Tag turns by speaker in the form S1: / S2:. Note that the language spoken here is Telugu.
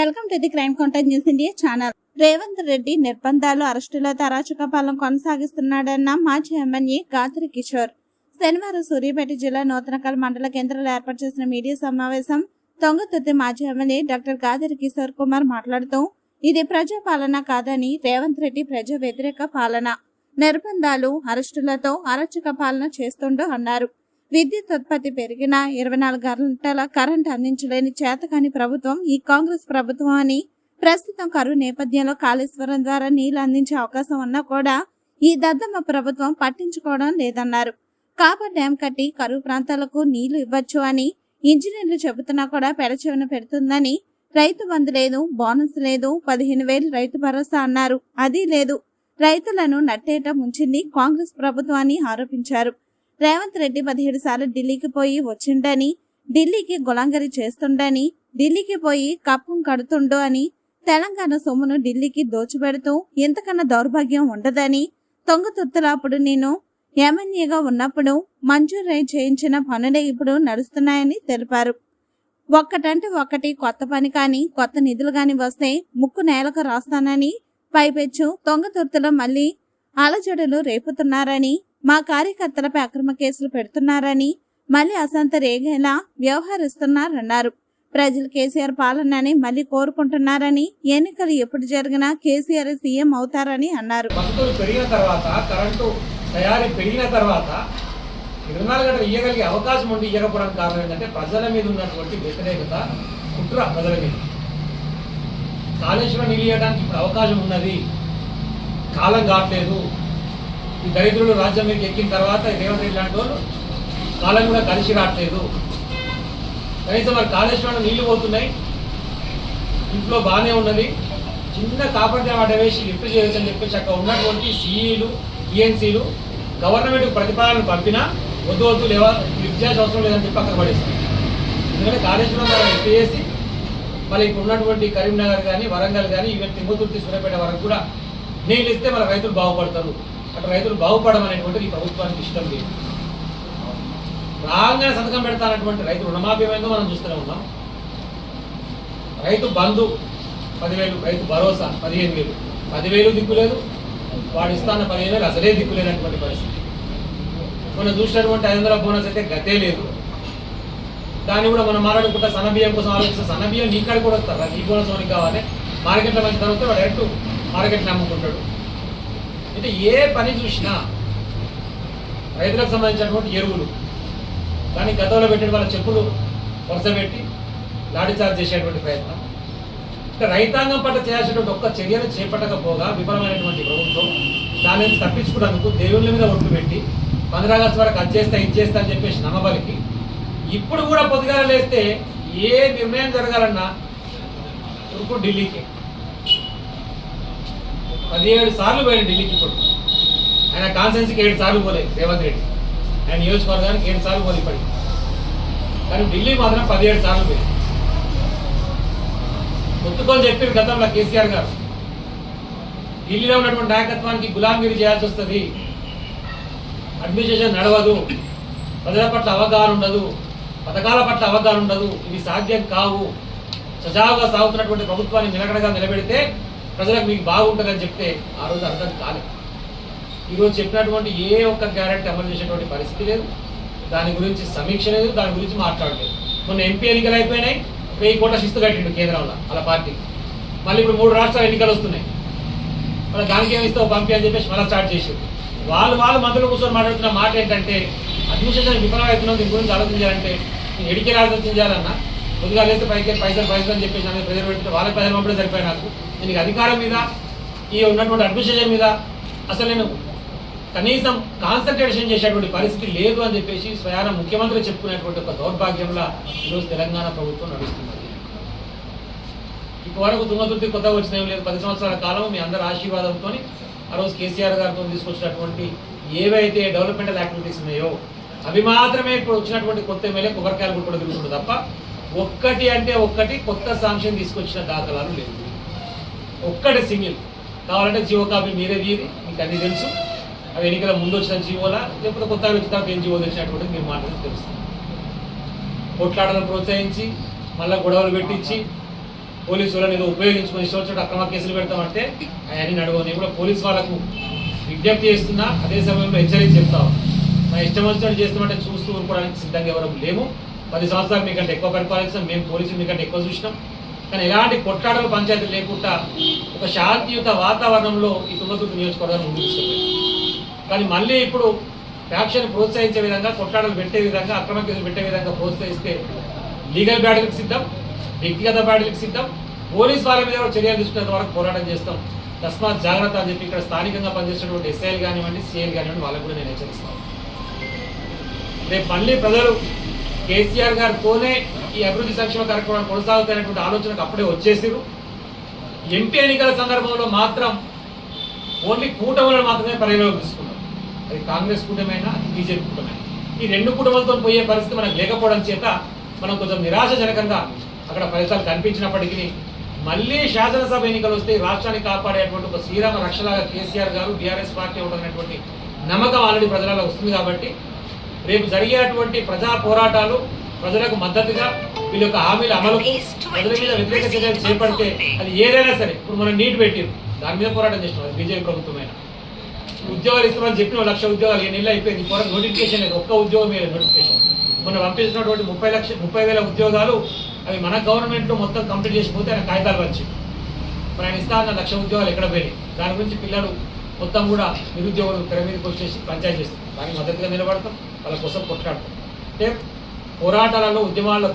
S1: Welcome to the crime contact news India channel. Revanth Reddy నిర్బంధాలు అరెస్టులతో అరాచక పాలన కొనసాగిస్తున్నాడన్న మాజీ ఎమ్మెల్యే గాత్రి కిషోర్. శనివారం సూర్యాపేట జిల్లా నూతనకల్ మండల కేంద్రంలో ఏర్పాటు చేసిన మీడియా సమావేశం తొంగతుర్తి మాజీ ఎమ్మెల్యే డాక్టర్ గాదిరి కిషోర్ కుమార్ మాట్లాడుతూ ఇది ప్రజా పాలన కాదని రేవంత్ రెడ్డి ప్రజా వ్యతిరేక పాలన. నిర్బంధాలు అరెస్టులతో అరాచక పాలన చేస్తుండో అన్నారు. విద్యుత్ ఉత్పత్తి పెరిగిన ఇరవై నాలుగు గంటల కరెంట్ అందించలేని చేతకాని ప్రభుత్వం ఈ కాంగ్రెస్ ప్రభుత్వం అని ప్రస్తుతం కరువు నేపథ్యంలో కాళేశ్వరం ద్వారా నీళ్ళు అందించే అవకాశం ఉన్నా కూడా ఈ దద్దమ్మ ప్రభుత్వం పట్టించుకోవడం లేదన్నారు. కాపా డ్యాం కట్టి కరువు ప్రాంతాలకు నీళ్ళు ఇవ్వచ్చు అని ఇంజనీర్లు చెబుతున్నా కూడా పెడచెవిన పెడుతుందని రైతు బంధు లేదు బోనస్ లేదు పదిహేను వేలు రైతు భరోసా అన్నారు. అది లేదు. రైతులను నట్టేట ముంచింది కాంగ్రెస్ ప్రభుత్వాన్ని ఆరోపించారు. రేవంత్ రెడ్డి పదిహేడు సార్లు ఢిల్లీకి పోయి వచ్చిండని ఢిల్లీకి గులాంగరి చేస్తుండని ఢిల్లీకి పోయి కప్పం కడుతుండు అని తెలంగాణ సొమ్మును ఢిల్లీకి దోచిపెడుతూ ఎంతకన్నా దౌర్భాగ్యం ఉండదని తొంగతుర్తులప్పుడు నేను ఎమ్మెల్యేగా ఉన్నప్పుడు మంజూరై చేయించిన పనులే ఇప్పుడు నడుస్తున్నాయని తెలిపారు. ఒక్కటంటే ఒక్కటి కొత్త పని కానీ కొత్త నిధులు కానీ వస్తే ముక్కు నేలకు రాస్తానని పైపెచ్చు తొంగతుర్తులు మళ్ళీ అలజడులు రేపుతున్నారని మా కార్యకర్తలపై అక్రమ కేసులు పెడుతున్నారని మళ్ళీ అసంత రేగేలా వ్యవహరిస్తున్నారన్నారు. ప్రజలు కేసీఆర్ పాలనని మళ్ళీ కోరుకుంటున్నారని ఎన్నికలు ఎప్పుడు జరిగినా కేసీఆర్ సీఎం అవుతారని అన్నారు.
S2: పెరిగిన తర్వాత కరెంటు తయారీ పెరిగిన తర్వాత ఇరవై నాలుగు గంటలు ఇవ్వగలిగే అవకాశం ఉండి ఇవ్వకపోవడానికి కారణం ఏంటంటే ప్రజల మీద ఉన్నటువంటి వ్యతిరేకత కుట్ర ప్రజల మీద. కాళేశ్వరం ఇప్పుడు అవకాశం ఉన్నది. కాలం కావట్లేదు. ఈ దరిద్రులు రాజ్యం మీద ఎక్కిన తర్వాత రేవంత్ రెడ్డి లాంటి వాళ్ళు కాలం కూడా కలిసి రావట్లేదు. కనీసం మరి కాళేశ్వరంలో నీళ్ళు పోతున్నాయి. ఇంట్లో బాగానే ఉన్నది. చిన్న కాపాడిన డ్యామ్ అడ్డ వేసి లిఫ్ట్ చేయొచ్చని చెప్పేసి అక్కడ ఉన్నటువంటి సిఈలు ఈఎన్సీలు గవర్నమెంట్ ప్రతిపాదనలు పంపినా వద్దు వద్దు లేవా లిఫ్ట్ చేయాల్సిన అవసరం లేదని చెప్పి అక్కడ పడేస్తుంది ఎందుకంటే కాళేశ్వరం ద్వారా లిఫ్ట్ చేసి మళ్ళీ ఇప్పుడు ఉన్నటువంటి కరీంనగర్ కానీ వరంగల్ కానీ ఈవెన్ తిమ్మతుర్తి సూర్యాపేట వరకు కూడా నీళ్ళు ఇస్తే మన రైతులు బాగుపడతారు. అటు రైతులు బాగుపడమనేటువంటిది ఈ ప్రభుత్వానికి ఇష్టం లేదు. రాగానే సంతకం పెడతానటువంటి రైతు రుణమాఫీ ఏమైందో మనం చూస్తూనే ఉన్నాం. రైతు బంధు పదివేలు రైతు భరోసా పదిహేను వేలు. పదివేలు దిక్కులేదు వాడు ఇస్తాన్న పదిహేను వేలు అసలే దిక్కులేనటువంటి పరిస్థితి. మనం చూసినటువంటి ఐదు వందల బోనస్ అయితే గతే లేదు. దాన్ని కూడా మనం మాట్లాడుకుంటా సన్నబియ్యం కోసం ఆలోచిస్తే. సన్నబియ్యం నీ కాడికి కూడా వస్తారు? నీ బోనస్ మనకి కావాలి. మార్కెట్లో మంచి ధర వస్తే వాడు డైరెక్ట్ మార్కెట్ని అమ్ముకుంటాడు. అంటే ఏ పని చూసినా రైతులకు సంబంధించినటువంటి ఎరువులు. కానీ గతంలో పెట్టిన వాళ్ళ చెప్పులు వరుస పెట్టి లాఠీ చార్జ్ చేసేటువంటి ప్రయత్నం. అంటే రైతాంగం పట్ల చేయాల్సినటువంటి ఒక్క చర్యను చేపట్టకపోగా విఫలమైనటువంటి ప్రభుత్వం దాని నుంచి తప్పించుకున్నందుకు దేవుళ్ళ మీద ఒట్టు పెట్టి పంద్రా ఆగస్టు వరకు అది చేస్తా ఇది చేస్తా అని చెప్పేసి నమ్మబలికి ఇప్పుడు కూడా పొద్దుగాల లేస్తే ఏ నిర్ణయం జరగాలన్నా ఇప్పుడు ఢిల్లీకి. పదిహేడు సార్లు పోయాడు ఢిల్లీకి ఇప్పుడు. ఆయన కాన్సెన్స్కి ఏడు సార్లు పోలే రేవంత్ రెడ్డి. ఆయన నియోజకవర్గానికి ఏడు సార్లు పోలే ఇప్పటికి. కానీ ఢిల్లీ మాత్రం పదిహేడు సార్లు పోయింది. ఒత్తుకొని చెప్పారు గతంలో కేసీఆర్ గారు. ఢిల్లీలో ఉన్నటువంటి నాయకత్వానికి గులాంగిరి చేయాల్సి వస్తుంది. అడ్మినిస్ట్రేషన్ నడవదు. ప్రజల పట్ల అవగాహన ఉండదు. పథకాల పట్ల అవగాహన ఉండదు. ఇవి సాధ్యం కావు. సజావుగా సాగుతున్నటువంటి ప్రభుత్వాన్ని నిలకడగా నిలబెడితే ప్రజలకు మీకు బాగుంటుందని చెప్తే ఆ రోజు అర్థం కాలేదు. ఈరోజు చెప్పినటువంటి ఏ ఒక్క గ్యారెంటీ అమలు చేసేటువంటి పరిస్థితి లేదు. దాని గురించి సమీక్ష లేదు దాని గురించి మాట్లాడలేదు. మొన్న ఎంపీ ఎన్నికలు అయిపోయినాయి వెయ్యి కోట్ల శిస్తు కట్టిండు కేంద్రంలో అలా పార్టీ. మళ్ళీ ఇప్పుడు మూడు రాష్ట్రాల ఎన్నికలు వస్తున్నాయి. మళ్ళీ దానికి ఏమి ఇస్తావు పంపి అని చెప్పేసి మళ్ళీ స్టార్ట్ చేసి వాళ్ళు వాళ్ళు మంత్రులు కూర్చొని మాట్లాడుతున్న మాట ఏంటంటే అడ్మినిస్ట్రేషన్ విఫలమవుతున్నాం దీని గురించి ఆలోచించాలంటే నేను ఎడికి ఆలోచించాలన్నా ముందుగా లేస్తే పైకి పైసలు పైసలు అని చెప్పేసి నాకు ప్రజలు పెడితే వాళ్ళకి ప్రజలు పంపడం సరిపోయి నాకు. దీనికి అధికారం మీద ఈ ఉన్నటువంటి అడ్మినిస్ట్రేషన్ మీద అసలు నేను కనీసం కాన్సన్ట్రేషన్ చేసేటువంటి పరిస్థితి లేదు అని చెప్పేసి స్వయాన ముఖ్యమంత్రి చెప్పుకునేటువంటి ఒక దౌర్భాగ్యంలో ఈరోజు తెలంగాణ ప్రభుత్వం నడుస్తున్నది. ఇప్పటివరకు తుంగతుర్తి కొత్తగా వచ్చిన లేదు. పది సంవత్సరాల కాలం మీ అందరి ఆశీర్వాదంతో ఆ రోజు కేసీఆర్ గారితో తీసుకొచ్చినటువంటి ఏవైతే డెవలప్మెంటల్ యాక్టివిటీస్ ఉన్నాయో అవి మాత్రమే ఇప్పుడు వచ్చినటువంటి కొత్త ఎమ్మెల్యే కొబ్బరికాయలు కూడా తిరుగుతుంది తప్ప ఒక్కటి అంటే ఒక్కటి కొత్త సాంక్షన్ తీసుకొచ్చిన దాఖలాలు లేవు. ఒక్కటి సింగిల్ కావాలంటే జీవో కాపీ మీరే తీరి మీకు అన్ని తెలుసు. అవి ఎన్నికల ముందు వచ్చిన జీవోలా లేకపోతే కొత్తగా వచ్చిన తర్వాత ఏం జీవో తెచ్చినటువంటి మీరు మాట్లాడి తెలుస్తుంది. కొట్లాడలను ప్రోత్సహించి మళ్ళీ గొడవలు పెట్టించి పోలీసు వాళ్ళని ఏదో ఉపయోగించుకొని ఇష్టం అక్రమ కేసులు పెడతామంటే అవన్నీ నడవవు. నేను కూడా పోలీసు వాళ్ళకు విజ్ఞప్తి చేస్తున్నా అదే సమయంలో హెచ్చరించి చెప్తాం మా నా ఇష్టం వచ్చినట్టు చేస్తామంటే చూస్తూ ఊరుకోవడానికి సిద్ధంగా ఎవరు లేము. పది సంవత్సరాలు మీకంటే ఎక్కువ పరిపాలించాం మేము పోలీసులు మీకంటే ఎక్కువ చూసినాం. కానీ ఎలాంటి కొట్లాటలు పంచాయతీ లేకుండా ఒక శాంతియుత వాతావరణంలో ఈ తుంగతుర్తి నియోజకవర్గాన్ని ముందుకు కానీ మళ్ళీ ఇప్పుడు ఫ్యాక్షన్ ప్రోత్సహించే విధంగా కొట్లాడలు పెట్టే విధంగా అక్రమ కేసులు పెట్టే విధంగా ప్రోత్సహిస్తే లీగల్ బ్యాటిల్కి సిద్ధం వ్యక్తిగత బ్యాటిల్కి సిద్ధం పోలీస్ వాళ్ళ మీద కూడా చర్యలు తీసుకునేంత వరకు పోరాటం చేస్తాం. తస్మాత్ జాగ్రత్త అని చెప్పి ఇక్కడ స్థానికంగా పనిచేసినటువంటి ఎస్ఐలు కానివ్వండి సిఐలు కానివ్వండి వాళ్ళకు కూడా నేను హెచ్చరిస్తాను. రేపు మళ్ళీ ప్రజలు కేసీఆర్ గారితోనే ఈ అభివృద్ధి సంక్షేమ కార్యక్రమాలు కొనసాగుతాయనేటువంటి ఆలోచనకు అప్పుడే వచ్చేసారు ఎంపీ ఎన్నికల సందర్భంలో మాత్రం ఓన్లీ కూటములను మాత్రమే పరిగణలోకి అది కాంగ్రెస్ కూటమైనా అది బీజేపీ కూటమైనా. ఈ రెండు కూటములతో పోయే పరిస్థితి మనకు లేకపోవడం చేత మనం కొంచెం నిరాశజనకంగా అక్కడ ఫలితాలు కనిపించినప్పటికీ మళ్ళీ శాసనసభ ఎన్నికలు వస్తే రాష్ట్రాన్ని కాపాడేటువంటి ఒక శ్రీరామ రక్షలాగా కేసీఆర్ గారు బీఆర్ఎస్ పార్టీ ఉంటుందనేటువంటి నమ్మకం ఆల్రెడీ ప్రజలలో వస్తుంది కాబట్టి రేపు జరిగేటువంటి ప్రజా పోరాటాలు ప్రజలకు మద్దతుగా వీళ్ళ యొక్క హామీల అమలు ప్రజల మీద వ్యతిరేక చర్యలు చేపడితే అది ఏదైనా సరే. ఇప్పుడు మనం నీట్ పెట్టిరు దాని మీద పోరాటం అది బీజేపీ ప్రభుత్వమైన. ఉద్యోగాలు ఇస్తామని చెప్పిన లక్ష ఉద్యోగాలు ఎన్ని నెలలు అయిపోయింది. పోరా నోటిఫికేషన్ లేదు. ఒక్క ఉద్యోగం మీద నోటిఫికేషన్ మొన్న పంపించినటువంటి ముప్పై లక్ష ముప్పై వేల ఉద్యోగాలు అవి మన గవర్నమెంట్లో మొత్తం కంప్లీట్ చేసిపోతే ఆయన కాగితాలు వచ్చి మరి ఆయన ఇస్తా అన్న లక్ష ఉద్యోగాలు ఎక్కడ పోయినాయి? దాని గురించి పిల్లలు మొత్తం కూడా నిరుద్యోగులు తెర మీదకి వచ్చేసి పంచాయతీ చేస్తారు. దానికి మద్దతుగా నిలబడతాం వాళ్ళ కోసం కొట్లాడతాం. అంటే పోరాటాలలో ఉద్యమాల్లో